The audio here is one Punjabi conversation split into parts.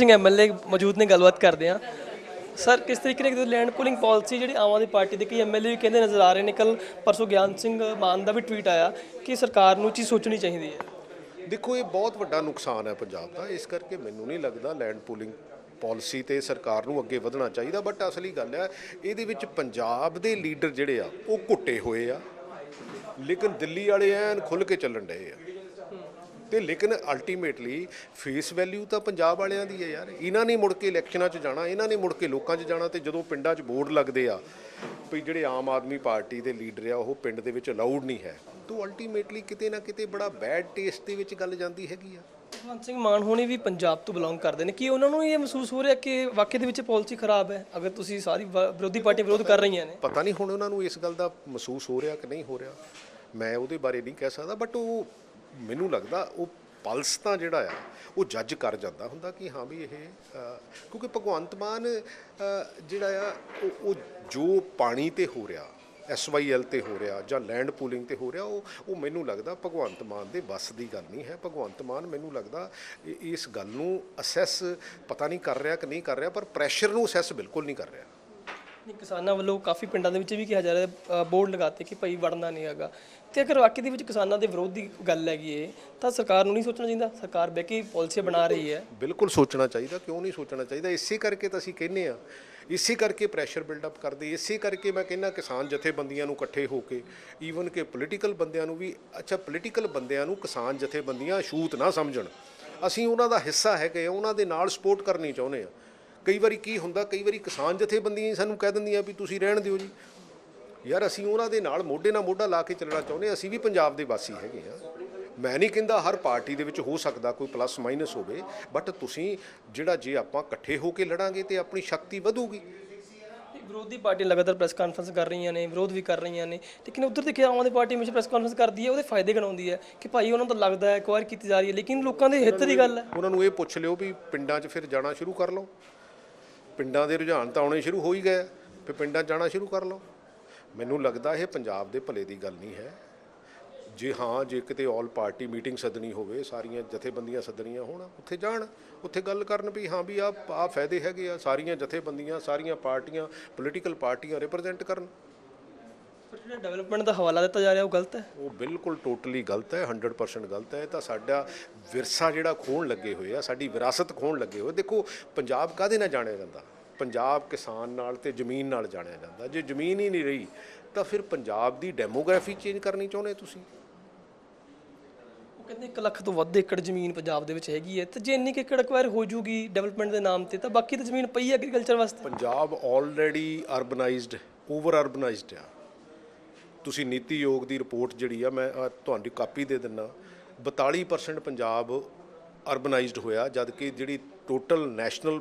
ਸਿੰਘ ਐਮਐਲਏ ਮੌਜੂਦ ਨੇ ਗੱਲਬਾਤ ਕਰਦੇ ਆ ਸਰ, ਕਿਸ ਤਰੀਕੇ ਨਾਲ ਲੈਂਡ ਪੂਲਿੰਗ ਪਾਲਿਸੀ ਜਿਹੜੀ ਆਮ ਆਦਮੀ ਪਾਰਟੀ ਦੇ ਕਈ ਐਮਐਲਏ ਵੀ ਕਹਿੰਦੇ ਨਜ਼ਰ ਆ ਰਹੇ ਨੇ? ਕੱਲ ਪਰਸੋਂ ਗਿਆਨ ਸਿੰਘ ਮਾਨ ਦਾ ਵੀ ਟਵੀਟ ਆਇਆ ਕਿ ਸਰਕਾਰ ਨੂੰ ਚੀਜ਼ ਸੋਚਣੀ ਚਾਹੀਦੀ ਹੈ। ਦੇਖੋ, ਇਹ ਬਹੁਤ ਵੱਡਾ ਨੁਕਸਾਨ ਹੈ ਪੰਜਾਬ ਦਾ। ਇਸ ਕਰਕੇ ਮੈਨੂੰ ਨਹੀਂ ਲੱਗਦਾ ਲੈਂਡ ਪੂਲਿੰਗ ਪਾਲਿਸੀ ਤੇ ਸਰਕਾਰ ਨੂੰ ਅੱਗੇ ਵਧਣਾ ਚਾਹੀਦਾ। ਬਟ ਅਸਲੀ ਗੱਲ ਹੈ, ਇਹਦੇ ਵਿੱਚ ਪੰਜਾਬ ਦੇ ਲੀਡਰ ਜਿਹੜੇ ਆ, ਉਹ ਘੁੱਟੇ ਹੋਏ ਆ। ਲੇਕਿਨ ਦਿੱਲੀ ਵਾਲੇ ਐਨ ਖੁੱਲ ਕੇ ਚੱਲਣ ਡਏ ਆ। ਤੇ ਲੇਕਿਨ ਅਲਟੀਮੇਟਲੀ ਫੇਸ ਵੈਲਿਊ ਤਾਂ ਪੰਜਾਬ ਵਾਲਿਆਂ ਦੀ ਹੈ ਯਾਰ। ਇਹਨਾਂ ਨੇ ਮੁੜ ਕੇ ਇਲੈਕਸ਼ਨਾਂ 'ਚ ਜਾਣਾ ਇਹਨਾਂ ਨੇ ਮੁੜ ਕੇ ਲੋਕਾਂ 'ਚ ਜਾਣਾ ਤੇ ਜਦੋਂ ਪਿੰਡਾਂ 'ਚ ਬੋਰਡ ਲੱਗਦੇ ਆ ਵੀ ਜਿਹੜੇ ਆਮ ਆਦਮੀ ਪਾਰਟੀ ਦੇ ਲੀਡਰ ਆ ਉਹ ਪਿੰਡ ਦੇ ਵਿੱਚ ਅਲਾਉਡ ਨਹੀਂ ਹੈ। ਤਾਂ ਅਲਟੀਮੇਟਲੀ ਕਿਤੇ ਨਾ ਕਿਤੇ ਬੜਾ ਬੈਡ ਟੇਸਟ ਦੇ ਵਿੱਚ ਗੱਲ ਜਾਂਦੀ ਹੈਗੀ ਆ। ਭਗਵੰਤ ਸਿੰਘ ਮਾਨ ਹੋਣੀ ਵੀ ਪੰਜਾਬ ਤੋਂ ਬਿਲੋਂਗ ਕਰਦੇ ਨੇ। ਕੀ ਉਹਨਾਂ ਨੂੰ ਇਹ ਮਹਿਸੂਸ ਹੋ ਰਿਹਾ ਕਿ ਵਾਕਈ ਦੇ ਵਿੱਚ ਪਾਲਿਸੀ ਖਰਾਬ ਹੈ? ਅਗਰ ਤੁਸੀਂ ਸਾਰੀ ਵਿਰੋਧੀ ਪਾਰਟੀ ਵਿਰੋਧ ਕਰ ਰਹੀਆਂ ਨੇ। ਪਤਾ ਨਹੀਂ ਹੁਣ ਉਹਨਾਂ ਨੂੰ ਇਸ ਗੱਲ ਦਾ ਮਹਿਸੂਸ ਹੋ ਰਿਹਾ ਕਿ ਨਹੀਂ ਹੋ ਰਿਹਾ। ਮੈਂ ਉਹਦੇ ਬਾਰੇ ਨਹੀਂ ਕਹਿ ਸਕਦਾ ਬਟ ਉਹ ਮੈਨੂੰ ਲੱਗਦਾ ਉਹ ਪਲਸ ਤਾਂ ਜਿਹੜਾ ਆ, ਉਹ ਜੱਜ ਕਰ ਜਾਂਦਾ ਹੁੰਦਾ ਕਿ ਹਾਂ ਵੀ ਇਹ ਕਿਉਂਕਿ ਭਗਵੰਤ ਮਾਨ ਜਿਹੜਾ ਆ, ਉਹ- ਉਹ ਜੋ ਪਾਣੀ ਤੇ ਹੋ ਰਿਹਾ ਐਸਵਾਈਐਲ ਤੇ ਹੋ ਰਿਹਾ ਜਾਂ ਲੈਂਡ ਪੂਲਿੰਗ ਤੇ ਹੋ ਰਿਹਾ, ਉਹ ਉਹ ਮੈਨੂੰ ਲੱਗਦਾ ਭਗਵੰਤ ਮਾਨ ਦੇ ਵੱਸ ਦੀ ਗੱਲ ਨਹੀਂ ਹੈ। ਭਗਵੰਤ ਮਾਨ ਮੈਨੂੰ ਲੱਗਦਾ ਇਸ ਗੱਲ ਨੂੰ ਅਸੈਸ ਪਤਾ ਨਹੀਂ ਕਰ ਰਿਹਾ ਕਿ ਨਹੀਂ ਕਰ ਰਿਹਾ, ਪਰ ਪ੍ਰੈਸ਼ਰ ਨੂੰ ਅਸੈਸ ਬਿਲਕੁਲ ਨਹੀਂ ਕਰ ਰਿਹਾ। ਨਹੀਂ, ਕਿਸਾਨਾਂ ਵੱਲੋਂ ਕਾਫੀ ਪਿੰਡਾਂ ਦੇ ਵਿੱਚ ਵੀ ਕਿਹਾ ਜਾ ਰਿਹਾ ਹੈ, ਅ, ਬੋਰਡ ਲਗਾਤੇ ਕਿ ਭਾਈ ਵੜਨਾ ਨਹੀਂ ਹੈਗਾ। ਤੇ ਅਗਰ ਵਾਕਈ ਦੇ ਵਿੱਚ ਕਿਸਾਨਾਂ ਦੇ ਵਿਰੋਧ ਦੀ ਗੱਲ ਹੈਗੀ ਏ ਤਾਂ ਸਰਕਾਰ ਨੂੰ ਨਹੀਂ ਸੋਚਣਾ ਚਾਹੀਦਾ? ਸਰਕਾਰ ਬਹਿ ਕੇ ਪਾਲਿਸੀ ਬਣਾ ਰਹੀ ਹੈ। ਬਿਲਕੁਲ ਸੋਚਣਾ ਚਾਹੀਦਾ ਕਿਉਂ ਨਹੀਂ ਸੋਚਣਾ ਚਾਹੀਦਾ? ਇਸੇ ਕਰਕੇ ਤਾਂ ਅਸੀਂ ਕਹਿੰਨੇ ਆ ਇਸੇ ਕਰਕੇ ਪ੍ਰੈਸ਼ਰ ਬਿਲਡਅਪ ਕਰਦੇ ਇਸੇ ਕਰਕੇ ਮੈਂ ਕਹਿੰਨਾ ਕਿਸਾਨ ਜਥੇਬੰਦੀਆਂ ਨੂੰ ਇਕੱਠੇ ਹੋ ਕੇ ਈਵਨ ਕਿ ਪੋਲੀਟੀਕਲ ਬੰਦਿਆਂ ਨੂੰ ਵੀ ਅੱਛਾ ਪੋਲੀਟੀਕਲ ਬੰਦਿਆਂ ਨੂੰ ਕਿਸਾਨ ਜਥੇਬੰਦੀਆਂ ਛੂਤ ਨਾ ਸਮਝਣ। ਅਸੀਂ ਉਹਨਾਂ ਦਾ ਹਿੱਸਾ ਹੈਗੇ ਆ ਉਹਨਾਂ ਦੇ ਨਾਲ ਸਪੋਰਟ ਕਰਨੀ ਚਾਹੁੰਦੇ ਆ ਕਈ ਵਾਰੀ ਕੀ ਹੁੰਦਾ ਕਈ ਵਾਰੀ ਕਿਸਾਨ ਜਥੇਬੰਦੀਆਂ ਹੀ ਸਾਨੂੰ ਕਹਿ ਦਿੰਦੀਆਂ ਵੀ ਤੁਸੀਂ ਰਹਿਣ ਦਿਓ ਜੀ। ਯਾਰ ਅਸੀਂ ਉਹਨਾਂ ਦੇ ਨਾਲ ਮੋਢੇ ਨਾਲ ਮੋਢਾ ਲਾ ਕੇ ਚੱਲਣਾ ਚਾਹੁੰਦੇ ਹਾਂ। ਅਸੀਂ ਵੀ ਪੰਜਾਬ ਦੇ ਵਾਸੀ ਹੈਗੇ ਆ ਮੈਂ ਨਹੀਂ ਕਹਿੰਦਾ ਹਰ ਪਾਰਟੀ ਦੇ ਵਿੱਚ ਹੋ ਸਕਦਾ ਕੋਈ ਪਲੱਸ ਮਾਈਨਸ ਹੋਵੇ ਬਟ ਤੁਸੀਂ ਜਿਹੜਾ ਜੇ ਆਪਾਂ ਇਕੱਠੇ ਹੋ ਕੇ ਲੜਾਂਗੇ ਤੇ ਆਪਣੀ ਸ਼ਕਤੀ ਵਧੂਗੀ। ਵਿਰੋਧੀ ਪਾਰਟੀਆਂ ਲਗਾਤਾਰ ਪ੍ਰੈਸ ਕਾਨਫਰੰਸ ਕਰ ਰਹੀਆਂ ਨੇ ਵਿਰੋਧ ਵੀ ਕਰ ਰਹੀਆਂ ਨੇ ਲੇਕਿਨ ਉਧਰ ਦੇਖਿਆ ਆਮ ਆਦਮੀ ਪਾਰਟੀ ਹਮੇਸ਼ਾ ਪ੍ਰੈਸ ਕਾਨਫਰੰਸ ਕਰਦੀ ਹੈ ਉਹਦੇ ਫਾਇਦੇ ਗਣਾਉਂਦੀ ਹੈ ਕਿ ਭਾਈ ਉਹਨਾਂ ਨੂੰ ਤਾਂ ਲੱਗਦਾ ਹੈ ਕੁਆਰ ਕੀਤੀ ਜਾ ਰਹੀ ਹੈ ਲੇਕਿਨ ਲੋਕਾਂ ਦੇ ਹਿੱਤ ਦੀ ਗੱਲ ਹੈ। ਉਹਨਾਂ ਨੂੰ ਇਹ ਪੁੱਛ ਲਿਓ ਵੀ ਪਿੰਡਾਂ 'ਚ ਫਿਰ ਜਾਣਾ ਸ਼ੁਰੂ ਕਰ ਲਓ। ਪਿੰਡਾਂ ਦੇ ਰੁਝਾਨ ਤਾਂ ਆਉਣੇ ਸ਼ੁਰੂ ਹੋ ਹੀ ਗਏ ਫਿਰ ਪਿੰਡਾਂ 'ਚ ਜਾਣਾ ਸ਼ੁਰੂ ਕਰ ਲਓ। ਮੈਨੂੰ ਲੱਗਦਾ ਇਹ ਪੰਜਾਬ ਦੇ ਭਲੇ ਦੀ ਗੱਲ ਨਹੀਂ ਹੈ। ਜੇ ਹਾਂ, ਜੇ ਕਿਤੇ ਆਲ ਪਾਰਟੀ ਮੀਟਿੰਗ ਸੱਦਣੀ ਹੋਵੇ, ਸਾਰੀਆਂ ਜਥੇਬੰਦੀਆਂ ਸੱਦਣੀਆਂ ਹੋਣ, ਉੱਥੇ ਜਾਣ, ਉੱਥੇ ਗੱਲ ਕਰਨ ਵੀ ਹਾਂ ਵੀ ਆ ਆ ਫਾਇਦੇ ਹੈਗੇ ਆ। ਸਾਰੀਆਂ ਜਥੇਬੰਦੀਆਂ, ਸਾਰੀਆਂ ਪਾਰਟੀਆਂ ਪੋਲੀਟੀਕਲ ਪਾਰਟੀਆਂ ਰਿਪਰੈਜ਼ੈਂਟ ਕਰਨ। ਜਿਹੜਾ ਡਿਵੈਲਪਮੈਂਟ ਦਾ ਹਵਾਲਾ ਦਿੱਤਾ ਜਾ ਰਿਹਾ ਉਹ ਗਲਤ ਹੈ? ਉਹ ਬਿਲਕੁਲ ਟੋਟਲੀ ਗਲਤ ਹੈ 100% ਗਲਤ ਹੈ। ਇਹ ਤਾਂ ਸਾਡਾ ਵਿਰਸਾ ਜਿਹੜਾ ਖੋਣ ਲੱਗੇ ਹੋਏ ਆ ਸਾਡੀ ਵਿਰਾਸਤ ਖੋਣ ਲੱਗੇ ਹੋਏ ਦੇਖੋ ਪੰਜਾਬ ਕਾਹਦੇ ਨਾਲ ਜਾਣਿਆ ਜਾਂਦਾ? ਪੰਜਾਬ ਕਿਸਾਨ ਨਾਲ ਤੇ ਜ਼ਮੀਨ ਨਾਲ ਜਾਣਿਆ ਜਾਂਦਾ। ਜੇ ਜ਼ਮੀਨ ਹੀ ਨਹੀਂ ਰਹੀ ਤਾਂ ਫਿਰ ਪੰਜਾਬ ਦੀ ਡੈਮੋਗ੍ਰਾਫੀ ਚੇਂਜ ਕਰਨੀ ਚਾਹੁੰਦੇ ਤੁਸੀਂ? ਉਹ ਕਹਿੰਦੇ 1 ਲੱਖ ਤੋਂ ਵੱਧ ਏਕੜ ਜ਼ਮੀਨ ਪੰਜਾਬ ਦੇ ਵਿੱਚ ਹੈਗੀ ਹੈ ਤੇ ਜੇ ਇੰਨੀ ਕੁ ਏਕੜ ਅਕਵਾਇਰ ਹੋ ਜੂਗੀ ਡਿਵੈਲਪਮੈਂਟ ਦੇ ਨਾਮ ਤੇ ਤਾਂ ਬਾਕੀ ਤਾਂ ਜ਼ਮੀਨ ਪਈ ਹੈ ਐਗਰੀਕਲਚਰ ਵਾਸਤੇ। Punjab already urbanised over urbanised ਆ। ਤੁਸੀਂ ਨੀਤੀ ਯੋਗ ਦੀ ਰਿਪੋਰਟ ਜਿਹੜੀ ਆ, ਮੈਂ ਆਹ ਤੁਹਾਡੀ ਕਾਪੀ ਦੇ ਦਿੰਨਾ। 42% ਪੰਜਾਬ ਅਰਬਨਾਈਜ਼ਡ ਹੋਇਆ, ਜਦ ਕਿ ਜਿਹੜੀ ਟੋਟਲ ਨੈਸ਼ਨਲ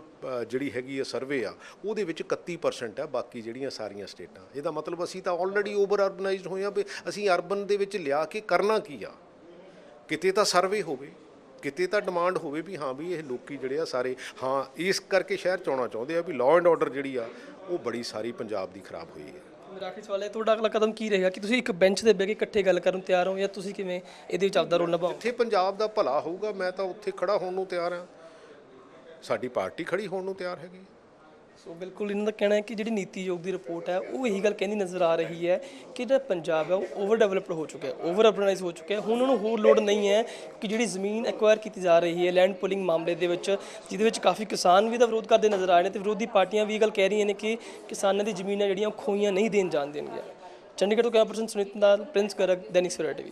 ਜਿਹੜੀ ਹੈਗੀ ਆ ਸਰਵੇ ਆ, ਉਹਦੇ ਵਿੱਚ 31% ਆ, ਬਾਕੀ ਜਿਹੜੀਆਂ ਸਾਰੀਆਂ ਸਟੇਟਾਂ। ਇਹਦਾ ਮਤਲਬ ਅਸੀਂ ਤਾਂ ਆਲਰੇਡੀ ਓਵਰ ਅਰਬਨਾਈਜ਼ਡ ਹੋਏ ਆ ਵੀ ਅਸੀਂ ਅਰਬਨ ਦੇ ਵਿੱਚ ਲਿਆ ਕੇ ਕਰਨਾ ਕੀ ਆ? ਕਿਤੇ ਤਾਂ ਸਰਵੇ ਹੋਵੇ, ਕਿਤੇ ਤਾਂ ਡਿਮਾਂਡ ਹੋਵੇ ਵੀ ਹਾਂ ਵੀ ਇਹ ਲੋਕੀ ਜਿਹੜੇ ਆ ਸਾਰੇ, ਹਾਂ, ਇਸ ਕਰਕੇ ਸ਼ਹਿਰ ਚ ਆਉਣਾ ਚਾਹੁੰਦੇ ਆ ਵੀ ਲਾਅ ਐਂਡ ਆਰਡਰ ਜਿਹੜੀ ਆ, ਉਹ ਬੜੀ ਸਾਰੀ ਪੰਜਾਬ ਦੀ ਖਰਾਬ ਹੋਈ ਹੈ। ਮੇਰਾ ਸਵਾਲ ਹੈ, ਤੁਹਾਡਾ ਅਗਲਾ ਕਦਮ ਕੀ ਰਹੇਗਾ? ਕਿ ਤੁਸੀਂ ਇੱਕ ਬੈਂਚ ਤੇ ਬਹਿ ਕੇ ਇਕੱਠੇ ਗੱਲ ਕਰਨ ਨੂੰ ਤਿਆਰ ਹੋ ਜਾਂ ਤੁਸੀਂ ਕਿਵੇਂ ਇਹਦੇ ਵਿੱਚ ਆਪਦਾ ਰੋਲ ਨਿਭਾਓ? ਜਿੱਥੇ ਪੰਜਾਬ ਦਾ ਭਲਾ ਹੋਊਗਾ, ਮੈਂ ਤਾਂ ਉੱਥੇ ਖੜਾ ਹੋਣ ਨੂੰ ਤਿਆਰ ਹਾਂ। ਸਾਡੀ ਪਾਰਟੀ ਖੜੀ ਹੋਣ ਨੂੰ ਤਿਆਰ ਹੈਗੀ ਸੋ ਬਿਲਕੁਲ ਇਹਨਾਂ ਦਾ ਕਹਿਣਾ ਹੈ ਕਿ ਜਿਹੜੀ ਨੀਤੀ ਆਯੋਗ ਦੀ ਰਿਪੋਰਟ ਹੈ, ਉਹ ਇਹੀ ਗੱਲ ਕਹਿੰਦੀ ਨਜ਼ਰ ਆ ਰਹੀ ਹੈ ਕਿ ਜਿਹੜਾ ਪੰਜਾਬ ਹੈ, ਉਹ ਓਵਰ ਡਿਵੈਲਪਡ ਹੋ ਚੁੱਕਿਆ ਹੈ ਓਵਰ ਅਰਬਨਾਈਜ਼ ਹੋ ਚੁੱਕਿਆ ਹੈ। ਹੁਣ ਉਹਨੂੰ ਹੋਰ ਲੋੜ ਨਹੀਂ ਹੈ ਕਿ ਜਿਹੜੀ ਜ਼ਮੀਨ ਐਕਵਾਇਰ ਕੀਤੀ ਜਾ ਰਹੀ ਹੈ ਲੈਂਡ ਪੁਲਿੰਗ ਮਾਮਲੇ ਦੇ ਵਿੱਚ, ਜਿਹਦੇ ਵਿੱਚ ਕਾਫੀ ਕਿਸਾਨ ਵੀ ਦਾ ਵਿਰੋਧ ਕਰਦੇ ਨਜ਼ਰ ਆ ਰਹੇ ਨੇ ਤੇ ਵਿਰੋਧੀ ਪਾਰਟੀਆਂ ਵੀ ਇਹ ਗੱਲ ਕਹਿ ਰਹੀਆਂ ਨੇ ਕਿ ਕਿਸਾਨਾਂ ਦੀ ਜ਼ਮੀਨਾਂ ਜਿਹੜੀਆਂ ਉਹ ਖੋਈਆਂ ਨਹੀਂ ਦੇਣ ਜਾਣ ਦੇਣਗੀਆਂ ਚੰਡੀਗੜ੍ਹ ਤੋਂ ਕੈਮਰਾ ਪਰਸਨ ਸੁਨੀਤ ਨਾਲ ਪ੍ਰਿੰਸ ਗਰਗ, ਦੈਨਿਕ ਸਵੇਰਾ ਟੀਵੀ।